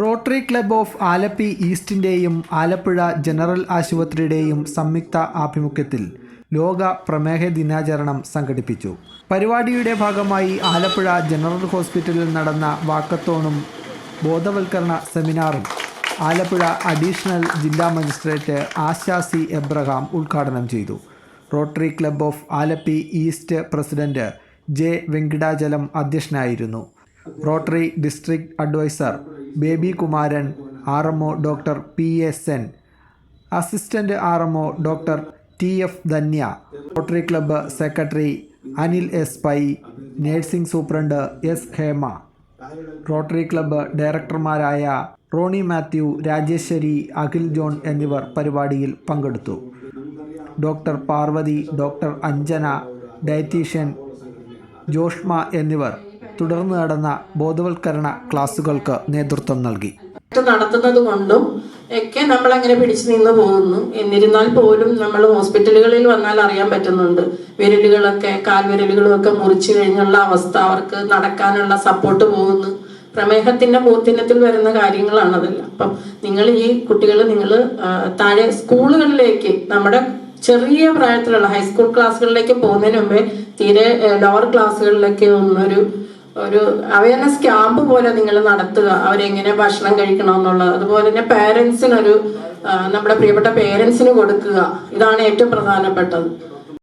Rotary club of Alleppey ഈസ്റ്റിന്റെയും Alappuzha general ആശുപത്രിയുടെയും സംയുക്ത ആഭിമുഖ്യത്തിൽ ലോക പ്രമേഹ ദിനാചരണം സംഘടിപ്പിച്ചു. പരിപാടിയുടെ ഭാഗമായി ആലപ്പുഴ ജനറൽ ഹോസ്പിറ്റലിൽ നടന്ന വാക്കത്തോണും ബോധവൽക്കരണ സെമിനാറും ആലപ്പുഴ അഡീഷണൽ ജില്ലാ മജിസ്ട്രേറ്റ് ആശാ സി എബ്രഹാം ഉദ്ഘാടനം ചെയ്തു. Rotary club of Alleppey east president J Venkitachalam അധ്യക്ഷനായിരുന്നു. Rotary district advisor Baby Kumaran R M O doctor P S N assistant R M O doctor T F Dhanya rotary club secretary Anil S Pai nursing superintendent S Hema rotary club ഡയറക്ടർമാരായ Rony Mathew Rajeswari Akhil John എന്നിവർ പരിപാടിയിൽ പങ്കെടുത്തു. Doctor Parvathy doctor Anjana dietitian Joshma എന്നിവർ തുടർന്ന് നടന്ന ബോധവൽക്കരണ ക്ലാസുകൾക്ക് നേതൃത്വം നൽകി. നടത്തുന്നത് കൊണ്ടും ഒക്കെ നമ്മൾ അങ്ങനെ പിടിച്ചു നിന്ന് പോകുന്നു. എന്നിരുന്നാൽ പോലും നമ്മൾ ഹോസ്പിറ്റലുകളിൽ വന്നാൽ അറിയാൻ പറ്റുന്നുണ്ട്. വിരലുകളൊക്കെ കാൽവിരലുകളും ഒക്കെ മുറിച്ചു കഴിഞ്ഞുള്ള അവസ്ഥ അവർക്ക് നടക്കാനുള്ള സപ്പോർട്ട് പോകുന്നു. പ്രമേഹത്തിന്റെ മൂർത്തിനത്തിൽ വരുന്ന കാര്യങ്ങളാണ് അപ്പം നിങ്ങൾ ഈ കുട്ടികൾ നിങ്ങൾ താഴെ സ്കൂളുകളിലേക്ക് നമ്മുടെ ചെറിയ പ്രായത്തിലുള്ള ഹൈസ്കൂൾ ക്ലാസ്സുകളിലേക്ക് പോകുന്നതിന് മുമ്പേ തീരെ ലോവർ ക്ലാസ്സുകളിലൊക്കെ ഒന്നൊരു ഒരു അവയർനെസ് ക്യാമ്പ് പോലെ നിങ്ങൾ നടത്തുക അവരെങ്ങനെ ഭക്ഷണം കഴിക്കണമെന്നുള്ളത്. അതുപോലെ തന്നെ പേരൻസിനൊരു നമ്മുടെ പ്രിയപ്പെട്ട പേരൻസിന് കൊടുക്കുക. ഇതാണ് ഏറ്റവും പ്രധാനപ്പെട്ടത്.